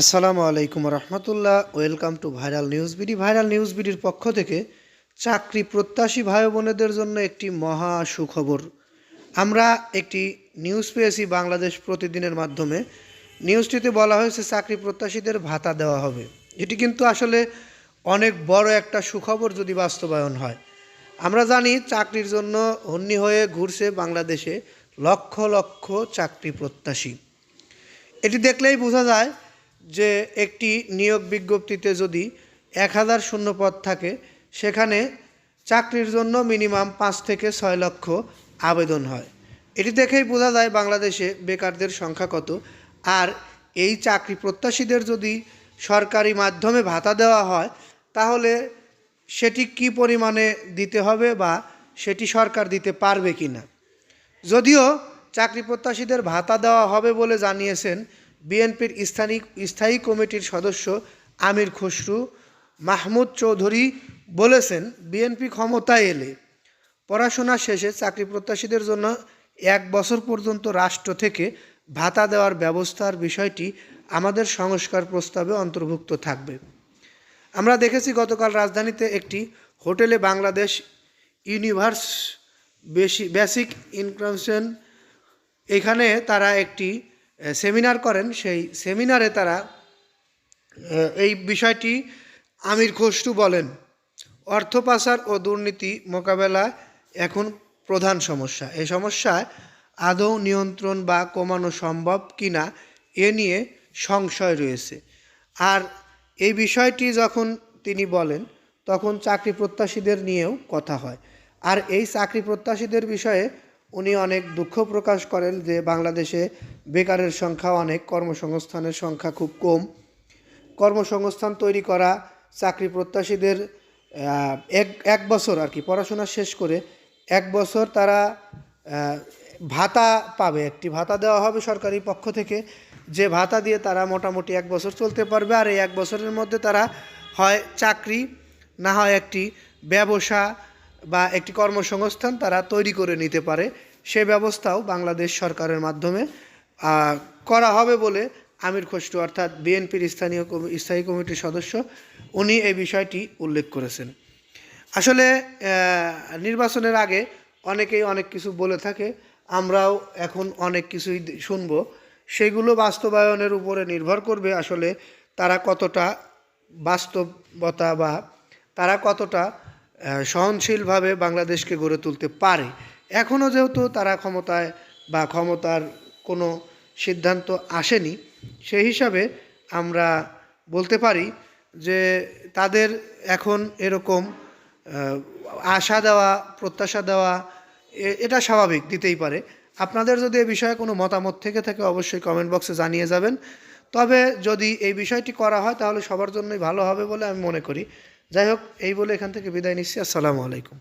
আসসালামু আলাইকুম রহমতুল্লাহ, welcome to viral news BD. Viral news বিডির পক্ষ থেকে চাকরি প্রত্যাশী ভাই বোনেদের জন্য একটি মহা সুখবর। আমরা একটি নিউজ পেয়েছি বাংলাদেশ প্রতিদিনের মাধ্যমে। নিউজটিতে বলা হয়েছে চাকরি প্রত্যাশীদের ভাতা দেওয়া হবে। এটি কিন্তু আসলে অনেক বড় একটা সুখবর যদি বাস্তবায়ন হয়। আমরা জানি চাকরির জন্য হন্যি হয়ে ঘুরছে বাংলাদেশে লক্ষ লক্ষ চাকরি প্রত্যাশী। এটি দেখলেই বোঝা যায় যে একটি নিয়োগ বিজ্ঞপ্তিতে যদি এক হাজার শূন্য পদ থাকে, সেখানে চাকরির জন্য মিনিমাম পাঁচ থেকে ছয় লক্ষ আবেদন হয়। এটি দেখেই বোঝা যায় বাংলাদেশে বেকারদের সংখ্যা কত। আর এই চাকরি প্রত্যাশীদের যদি সরকারি মাধ্যমে ভাতা দেওয়া হয়, তাহলে সেটি কি পরিমাণে দিতে হবে বা সেটি সরকার দিতে পারবে কি না যদিও চাকরি প্রত্যাশীদের ভাতা দেওয়া হবে বলে জানিয়েছেন বিএনপির স্থায়ী স্থায়ী কমিটির সদস্য আমির খসরু, মাহমুদ চৌধুরী বলেছেন, বিএনপি ক্ষমতায় এলে পড়াশোনা শেষে চাকরি প্রত্যাশীদের জন্য এক বছর পর্যন্ত রাষ্ট্র থেকে ভাতা দেওয়ার ব্যবস্থার বিষয়টি আমাদের সংস্কার প্রস্তাবে অন্তর্ভুক্ত থাকবে। আমরা দেখেছি গতকাল রাজধানীতে একটি হোটেলে বাংলাদেশ ইউনিভার্স বেশি বেসিক ইনকামশন এখানে তারা একটি সেমিনার করেন। সেই সেমিনারে তারা এই বিষয়টি আমির খসরু বলেন অর্থ পাচার ও দুর্নীতি মোকাবেলা এখন প্রধান সমস্যা। এই সমস্যায় আদৌ নিয়ন্ত্রণ বা কমানো সম্ভব কিনা এ নিয়ে সংশয় রয়েছে। আর এই বিষয়টি যখন তিনি বলেন, তখন চাকরি প্রত্যাশীদের নিয়েও কথা হয়। আর এই চাকরি প্রত্যাশীদের বিষয়ে উনি অনেক দুঃখ প্রকাশ করেন যে বাংলাদেশে বেকারের সংখ্যা অনেক, কর্মসংস্থানের সংখ্যা খুব কম। কর্মসংস্থান তৈরি করা চাকরি প্রত্যাশীদের এক এক বছর আর কি, পড়াশোনা শেষ করে এক বছর তারা ভাতা পাবে। একটি ভাতা দেওয়া হবে সরকারি পক্ষ থেকে। যে ভাতা দিয়ে তারা মোটামুটি এক বছর চলতে পারবে আর এই এক বছরের মধ্যে তারা হয় চাকরি, না হয় একটি ব্যবসা বা একটি কর্মসংস্থান তারা তৈরি করে নিতে পারে, সে ব্যবস্থাও বাংলাদেশ সরকারের মাধ্যমে করা হবে বলে আমির খসরু অর্থাৎ বিএনপির স্থানীয় স্থায়ী কমিটির সদস্য, উনি এই বিষয়টি উল্লেখ করেছেন। আসলে নির্বাচনের আগে অনেকেই অনেক কিছু বলে থাকে, আমরাও এখন অনেক কিছুই শুনব। সেগুলো বাস্তবায়নের উপরে নির্ভর করবে আসলে তারা কতটা বাস্তবতা বা তারা কতটা সহনশীলভাবে বাংলাদেশকে গড়ে তুলতে পারে। এখনও যেহেতু তারা ক্ষমতায় বা ক্ষমতার কোনো সিদ্ধান্ত আসেনি, সেই হিসাবে আমরা বলতে পারি যে তাদের এখন এরকম আশা দেওয়া, প্রত্যাশা দেওয়া এটা স্বাভাবিক, দিতেই পারে। আপনাদের যদি এ বিষয়ে কোনো মতামত থেকে থাকে অবশ্যই কমেন্ট বক্সে জানিয়ে যাবেন। তবে যদি এই বিষয়টি করা হয় তাহলে সবার জন্যই ভালো হবে বলে আমি মনে করি। যাই হোক এই বলে এখান থেকে বিদায় নিচ্ছি। আসসালামু আলাইকুম।